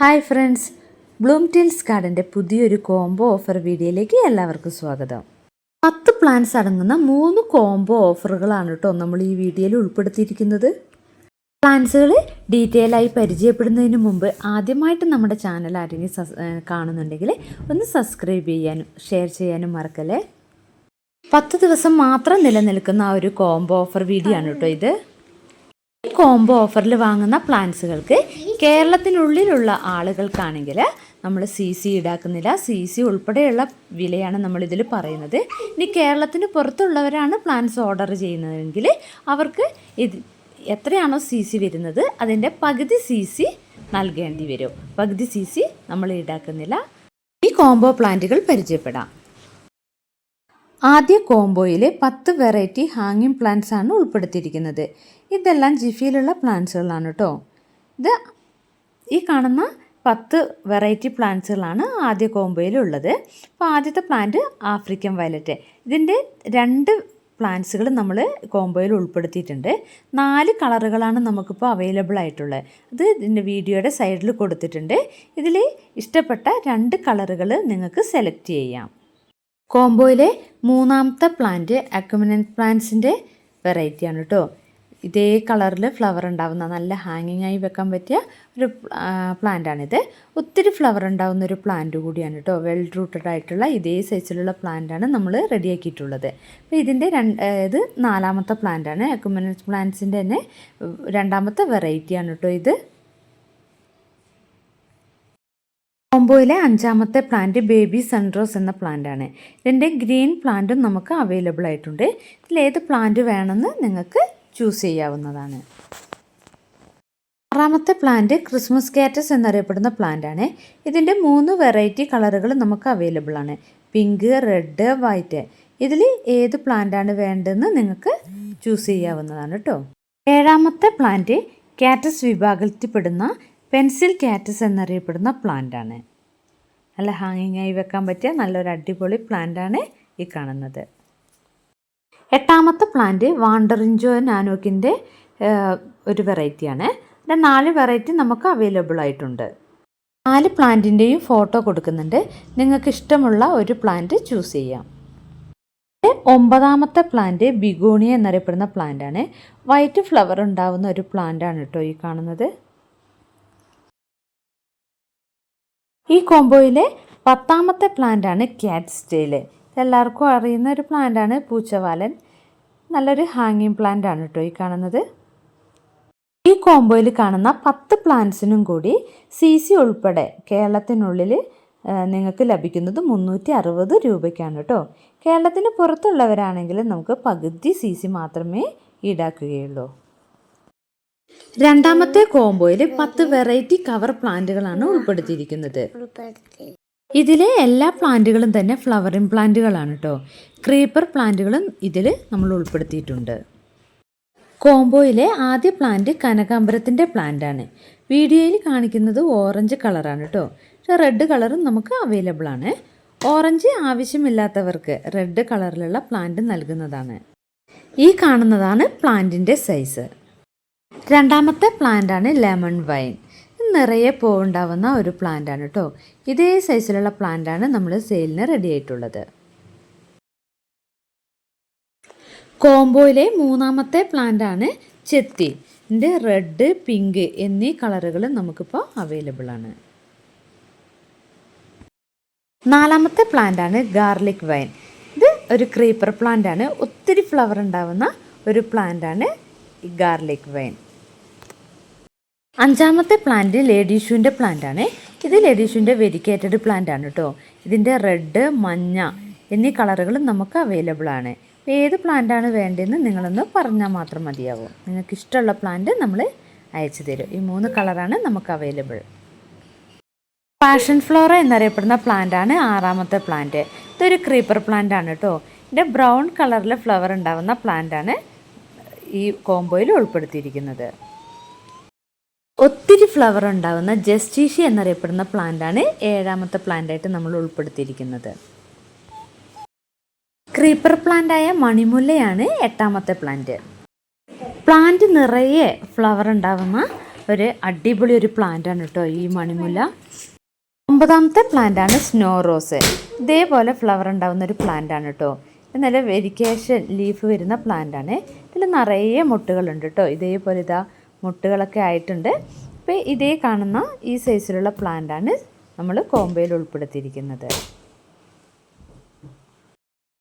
Hi friends. Bloom tills ഗാർഡന്റെ പുതിയൊരു combo offer വീഡിയോയിലേക്ക് എല്ലാവർക്കും സ്വാഗതം. പത്ത് പ്ലാൻസ് അടങ്ങുന്ന മൂന്ന് കോംബോ ഓഫറുകളാണ് കേട്ടോ നമ്മൾ ഈ വീഡിയോയിൽ ഉൾപ്പെടുത്തിയിരിക്കുന്നത്. പ്ലാൻസുകൾ ഡീറ്റെയിൽ ആയി പരിചയപ്പെടുന്നതിന് മുമ്പ് ആദ്യമായിട്ട് നമ്മുടെ ചാനൽ ആരെങ്കിലും കാണുന്നുണ്ടെങ്കിൽ ഒന്ന് സബ്സ്ക്രൈബ് ചെയ്യാനും ഷെയർ ചെയ്യാനും മറക്കല്ലേ? പത്ത് ദിവസം മാത്രം നിലനിൽക്കുന്ന ആ ഒരു കോംബോ ഓഫർ വീഡിയോ ആണ് കേട്ടോ ഇത്. കോംബോ ഓഫറിൽ വാങ്ങുന്ന പ്ലാന്റ്സുകൾക്ക് കേരളത്തിനുള്ളിലുള്ള ആളുകൾക്കാണെങ്കിൽ നമ്മൾ സി സി ഈടാക്കുന്നില്ല. സി സി ഉൾപ്പെടെയുള്ള വിലയാണ് നമ്മളിതിൽ പറയുന്നത്. ഇനി കേരളത്തിന് പുറത്തുള്ളവരാണ് പ്ലാന്റ്സ് ഓർഡർ ചെയ്യുന്നതെങ്കിൽ അവർക്ക് ഇത് എത്രയാണോ സി സി വരുന്നത് അതിന്റെ പകുതി സി സി നൽകേണ്ടി വരും. പകുതി സി സി നമ്മൾ ഈടാക്കുന്നില്ല. ഈ കോംബോ പ്ലാന്റുകൾ പരിചയപ്പെടാം. ആദ്യ കോംബോയിൽ പത്ത് വെറൈറ്റി ഹാങ്ങിങ് പ്ലാന്റ്സ് ആണ് ഉൾപ്പെടുത്തിയിരിക്കുന്നത്. ഇതെല്ലാം ജിഫിയിലുള്ള പ്ലാന്റ്സുകളാണ് കേട്ടോ ഇത് ഈ കാണുന്ന പത്ത് വെറൈറ്റി പ്ലാന്റ്സുകളാണ് ആദ്യ കോംബോയിലുള്ളത്. അപ്പോൾ ആദ്യത്തെ പ്ലാന്റ് ആഫ്രിക്കൻ വയലറ്റ്. ഇതിന്റെ രണ്ട് പ്ലാന്റ്സുകൾ നമ്മൾ കോംബോയിൽ ഉൾപ്പെടുത്തിയിട്ടുണ്ട്. നാല് കളറുകളാണ് നമുക്കിപ്പോൾ അവൈലബിൾ ആയിട്ടുള്ളത്. അത് ഇതിന്റെ വീഡിയോയുടെ സൈഡിൽ കൊടുത്തിട്ടുണ്ട്. ഇതിൽ ഇഷ്ടപ്പെട്ട രണ്ട് കളറുകൾ നിങ്ങൾക്ക് സെലക്ട് ചെയ്യാം. കോംബോയിലെ മൂന്നാമത്തെ പ്ലാന്റ് അക്യുമിനൻ പ്ലാന്റ്സിന്റെ വെറൈറ്റിയാണ് കേട്ടോ ഇതേ കളറിൽ ഫ്ലവർ ഉണ്ടാവുന്ന നല്ല ഹാങ്ങിങ് ആയി വെക്കാൻ പറ്റിയ ഒരു പ്ലാന്റാണിത് ഒത്തിരി ഫ്ലവർ ഉണ്ടാവുന്ന ഒരു പ്ലാന്റ് കൂടിയാണ് കേട്ടോ വെൽ റൂട്ടഡ് ആയിട്ടുള്ള ഇതേ സൈസിലുള്ള പ്ലാന്റാണ് നമ്മൾ റെഡിയാക്കിയിട്ടുള്ളത് അപ്പോൾ ഇതിന്റെ രണ്ട് ഇത് നാലാമത്തെ പ്ലാന്റാണ് അക്യുമിനന്റ് പ്ലാന്റ്സിന്റെ തന്നെ രണ്ടാമത്തെ വെറൈറ്റിയാണ് കേട്ടോ ഇത്. കോംബോയിലെ അഞ്ചാമത്തെ പ്ലാന്റ് ബേബി സെൻട്രോസ് എന്ന പ്ലാന്റാണ് ഇതിന്റെ ഗ്രീൻ പ്ലാന്റും നമുക്ക് അവൈലബിൾ ആയിട്ടുണ്ട്. ഇതിലേത് പ്ലാന്റ് വേണമെന്ന് നിങ്ങൾക്ക് ചൂസ് ചെയ്യാവുന്നതാണ്. ആറാമത്തെ പ്ലാന്റ് ക്രിസ്മസ് കാറ്റസ് എന്നറിയപ്പെടുന്ന പ്ലാന്റാണ് ഇതിന്റെ മൂന്ന് വെറൈറ്റി കളറുകൾ നമുക്ക് അവൈലബിൾ ആണ്. പിങ്ക് റെഡ് വൈറ്റ് ഇതിൽ ഏത് പ്ലാന്റാണ് വേണ്ടതെന്ന് നിങ്ങൾക്ക് ചൂസ് ചെയ്യാവുന്നതാണ് കേട്ടോ ഏഴാമത്തെ പ്ലാന്റ് കാറ്റസ് വിഭാഗത്തിൽപ്പെടുന്ന പെൻസിൽ കാറ്റസ് എന്നറിയപ്പെടുന്ന പ്ലാന്റാണ് നല്ല ഹാങ്ങിങ് ആയി വെക്കാൻ പറ്റിയ നല്ലൊരു അടിപൊളി പ്ലാന്റാണ് ഈ കാണുന്നത്. എട്ടാമത്തെ പ്ലാന്റ് വാണ്ടറിഞ്ചോ നാനോക്കിന്റെ ഒരു വെറൈറ്റിയാണ് അതിന്റെ നാല് വെറൈറ്റി നമുക്ക് അവൈലബിൾ ആയിട്ടുണ്ട്. നാല് പ്ലാന്റിന്റെയും ഫോട്ടോ കൊടുക്കുന്നുണ്ട്. നിങ്ങൾക്ക് ഇഷ്ടമുള്ള ഒരു പ്ലാന്റ് ചൂസ് ചെയ്യാം. ഒമ്പതാമത്തെ പ്ലാന്റ് ബിഗോണിയ എന്നറിയപ്പെടുന്ന പ്ലാന്റാണ് വൈറ്റ് ഫ്ലവർ ഉണ്ടാവുന്ന ഒരു പ്ലാന്റാണ് കേട്ടോ ഈ കാണുന്നത്. ഈ കോംബോയിലെ പത്താമത്തെ പ്ലാന്റാണ് ക്യാറ്റ് സ്റ്റേൽ. എല്ലാവർക്കും അറിയുന്ന ഒരു പ്ലാന്റാണ് പൂച്ചവാലൻ. നല്ലൊരു ഹാങ്ങിങ് പ്ലാന്റ് ആണ് കേട്ടോ ഈ കാണുന്നത്. ഈ കോംബോയിൽ കാണുന്ന പത്ത് പ്ലാന്റ്സിനും കൂടി സി സി ഉൾപ്പെടെ കേരളത്തിനുള്ളിൽ നിങ്ങൾക്ക് ലഭിക്കുന്നത് മുന്നൂറ്റി അറുപത് രൂപയ്ക്കാണ് കേട്ടോ. കേരളത്തിന് പുറത്തുള്ളവരാണെങ്കിൽ നമുക്ക് പകുതി സി സി മാത്രമേ ഈടാക്കുകയുള്ളൂ. രണ്ടാമത്തെ കോംബോയിൽ പത്ത് വെറൈറ്റി കവർ പ്ലാന്റുകളാണ് ഉൾപ്പെടുത്തിയിരിക്കുന്നത്. ഇതിലെ എല്ലാ പ്ലാന്റുകളും തന്നെ ഫ്ലവറിംഗ് പ്ലാന്റുകളാണ് കേട്ടോ ക്രീപ്പർ പ്ലാന്റുകളും ഇതിൽ നമ്മൾ ഉൾപ്പെടുത്തിയിട്ടുണ്ട്. കോംബോയിലെ ആദ്യ പ്ലാന്റ് കനകാമ്പരത്തിന്റെ പ്ലാന്റാണ്. വീഡിയോയിൽ കാണിക്കുന്നത് ഓറഞ്ച് കളറാണ് കേട്ടോ റെഡ് കളറും നമുക്ക് അവൈലബിൾ ആണ്. ഓറഞ്ച് ആവശ്യമില്ലാത്തവർക്ക് റെഡ് കളറിലുള്ള പ്ലാന്റ് നൽകുന്നതാണ്. ഈ കാണുന്നതാണ് പ്ലാന്റിന്റെ സൈസ്. രണ്ടാമത്തെ പ്ലാന്റാണ് ലെമൺ വൈൻ. നിറയെ പൂവുണ്ടാവുന്ന ഒരു പ്ലാന്റാണ് കേട്ടോ ഇതേ സൈസിലുള്ള പ്ലാന്റാണ് നമ്മൾ സെയിലിന് റെഡി ആയിട്ടുള്ളത്. കോംബോയിലെ മൂന്നാമത്തെ പ്ലാന്റാണ് ചെത്തി. ഇതിന്റെ റെഡ് പിങ്ക് എന്നീ കളറുകൾ നമുക്കിപ്പോൾ അവൈലബിൾ ആണ്. നാലാമത്തെ പ്ലാന്റാണ് ഗാർലിക് വൈൻ. ഇത് ഒരു ക്രീപ്പർ പ്ലാന്റാണ്. ഒത്തിരി ഫ്ലവർ ഉണ്ടാവുന്ന ഒരു പ്ലാന്റാണ് ഗാർലിക് വൈൻ അഞ്ചാമത്തെ പ്ലാന്റ് ലേഡീഷുവിന്റെ പ്ലാന്റാണ്. ഇത് ലേഡീഷുവിന്റെ വെരിക്കേറ്റഡ് പ്ലാന്റ് ആണ് കേട്ടോ. ഇതിന്റെ റെഡ് മഞ്ഞ എന്നീ കളറുകളും നമുക്ക് അവൈലബിൾ ആണ്. ഏത് പ്ലാന്റാണ് വേണ്ടതെന്ന് നിങ്ങളൊന്ന് പറഞ്ഞാൽ മാത്രം മതിയാവും. നിങ്ങൾക്ക് ഇഷ്ടമുള്ള പ്ലാന്റ് നമ്മൾ അയച്ചു തരും. ഈ മൂന്ന് കളറാണ് നമുക്ക് അവൈലബിൾ. പാഷൻ ഫ്ലോറ എന്നറിയപ്പെടുന്ന പ്ലാന്റാണ് ആറാമത്തെ പ്ലാന്റ്. ഇതൊരു ക്രീപ്പർ പ്ലാന്റ് ആണ് കേട്ടോ. ഇതിന്റെ ബ്രൗൺ കളറിലെ ഫ്ലവർ ഉണ്ടാവുന്ന പ്ലാന്റാണ് ഈ കോംബോയിൽ ഉൾപ്പെടുത്തിയിരിക്കുന്നത്. ഒത്തിരി ഫ്ലവർ ഉണ്ടാവുന്ന ജസ്റ്റീഷി എന്നറിയപ്പെടുന്ന പ്ലാന്റാണ് ഏഴാമത്തെ പ്ലാന്റായിട്ട് നമ്മൾ ഉൾപ്പെടുത്തിയിരിക്കുന്നത്. ക്രീപ്പർ പ്ലാന്റായ മണിമുല്ലയാണ് എട്ടാമത്തെ പ്ലാന്റ് പ്ലാന്റ് നിറയെ ഫ്ലവർ ഉണ്ടാവുന്ന ഒരു അടിപൊളി ഒരു പ്ലാന്റാണ് കേട്ടോ ഈ മണിമുല്ല. ഒമ്പതാമത്തെ പ്ലാന്റാണ് സ്നോ റോസ് ഇതേപോലെ ഫ്ലവർ ഉണ്ടാവുന്ന ഒരു പ്ലാന്റാണ് കേട്ടോ. നല്ല വെരിക്കേഷൻ ലീഫ് വരുന്ന പ്ലാന്റാണ് ഇതിൽ നിറയെ മുട്ടുകളുണ്ട് കേട്ടോ ഇതേപോലെ ഇതാ മുട്ടുകളൊക്കെ ആയിട്ടുണ്ട്. അപ്പോൾ ഇതേ കാണുന്ന ഈ സൈസിലുള്ള പ്ലാന്റാണ് നമ്മൾ കോംബോയിൽ ഉൾപ്പെടുത്തിയിരിക്കുന്നത്.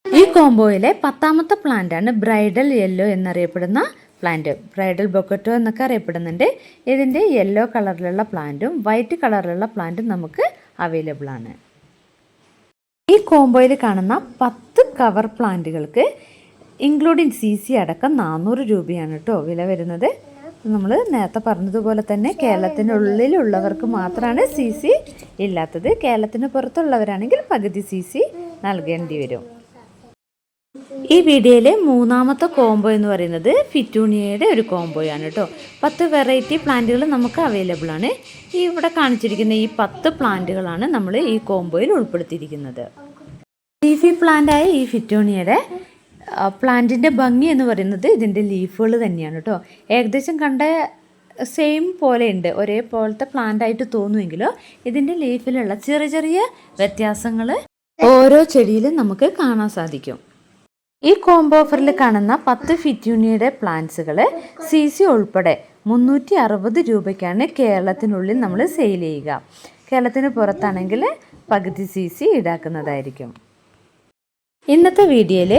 ഈ കോംബോയിലെ പത്താമത്തെ പ്ലാന്റാണ് ബ്രൈഡൽ യെല്ലോ എന്നറിയപ്പെടുന്ന പ്ലാന്റ് ബ്രൈഡൽ ബൊക്കറ്റോ എന്നൊക്കെ അറിയപ്പെടുന്നുണ്ട്. ഇതിന്റെ യെല്ലോ കളറിലുള്ള പ്ലാന്റും വൈറ്റ് കളറിലുള്ള പ്ലാന്റും നമുക്ക് അവൈലബിൾ ആണ്. ഈ കോംബോയിൽ കാണുന്ന പത്ത് കവർ പ്ലാന്റുകൾക്ക് ഇൻക്ലൂഡിങ് സി സി അടക്കം നാനൂറ് രൂപയാണ് കേട്ടോ വില വരുന്നത്. നമ്മൾ നേരത്തെ പറഞ്ഞതുപോലെ തന്നെ കേരളത്തിനുള്ളിലുള്ളവർക്ക് മാത്രമാണ് സി സി ഇല്ലാത്തത്. കേരളത്തിന് പുറത്തുള്ളവരാണെങ്കിൽ പകുതി സി സി നൽകേണ്ടി വരും. ഈ വീഡിയോയിലെ മൂന്നാമത്തെ കോംബോ എന്ന് പറയുന്നത് ഫിറ്റൂണിയയുടെ ഒരു കോംബോയാണ് കേട്ടോ. പത്ത് വെറൈറ്റി പ്ലാന്റുകൾ നമുക്ക് അവൈലബിൾ ആണ്. ഈ ഇവിടെ കാണിച്ചിരിക്കുന്ന ഈ പത്ത് പ്ലാന്റുകളാണ് നമ്മൾ ഈ കോംബോയിൽ ഉൾപ്പെടുത്തിയിരിക്കുന്നത്. ലീഫി പ്ലാന്റായ ഈ ഫിറ്റോണിയയുടെ പ്ലാന്റിന്റെ ഭംഗി എന്ന് പറയുന്നത് ഇതിന്റെ ലീഫുകൾ തന്നെയാണ് കേട്ടോ. ഏകദേശം കണ്ട സെയിം പോലെ ഉണ്ട് ഒരേപോലത്തെ പ്ലാന്റ് ആയിട്ട് തോന്നുമെങ്കിലും ഇതിന്റെ ലീഫിലുള്ള ചെറിയ ചെറിയ വ്യത്യാസങ്ങൾ ഓരോ ചെടിയിലും നമുക്ക് കാണാൻ സാധിക്കും. ഈ കോംബോ ഓഫറിൽ കാണുന്ന പത്ത് ഫിറ്റ്യൂണിയുടെ പ്ലാന്റ്സുകൾ സി സി ഉൾപ്പെടെ മുന്നൂറ്റി അറുപത് രൂപയ്ക്കാണ് കേരളത്തിനുള്ളിൽ നമ്മൾ സെയിൽ ചെയ്യുക. കേരളത്തിന് പുറത്താണെങ്കിൽ പകുതി സി സി ഈടാക്കുന്നതായിരിക്കും. ഇന്നത്തെ വീഡിയോയിൽ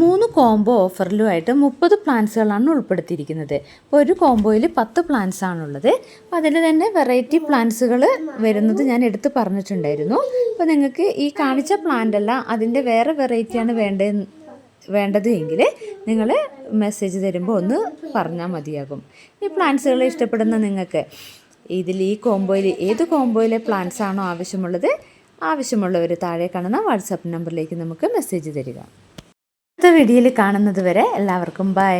മൂന്ന് കോംബോ ഓഫറിലുമായിട്ട് മുപ്പത് പ്ലാന്റ്സുകളാണ് ഉൾപ്പെടുത്തിയിരിക്കുന്നത്. അപ്പോൾ ഒരു കോംബോയിൽ പത്ത് പ്ലാന്റ്സ് ആണുള്ളത് അപ്പോൾ അതിൽ തന്നെ വെറൈറ്റി പ്ലാന്റ്സുകൾ വരുന്നത് ഞാൻ എടുത്ത് പറഞ്ഞിട്ടുണ്ടായിരുന്നു. അപ്പോൾ നിങ്ങൾക്ക് ഈ കാണിച്ച പ്ലാന്റ് അല്ല അതിന്റെ വേറെ വെറൈറ്റിയാണ് വേണ്ടത് വേണ്ടത് എങ്കിൽ നിങ്ങൾ മെസ്സേജ് തരുമ്പോൾ ഒന്ന് പറഞ്ഞാൽ മതിയാകും. ഈ പ്ലാന്റ്സുകൾ ഇഷ്ടപ്പെടുന്ന നിങ്ങൾക്ക് ഇതിൽ ഈ കോംബോയിൽ ഏത് കോംബോയിലെ പ്ലാന്റ്സ് ആണോ ആവശ്യമുള്ളത് ആവശ്യമുള്ളവർ താഴെ കാണുന്ന വാട്സാപ്പ് നമ്പറിലേക്ക് നമുക്ക് മെസ്സേജ് തരിക. അടുത്ത വീഡിയോയിൽ കാണുന്നത് വരെ എല്ലാവർക്കും ബൈ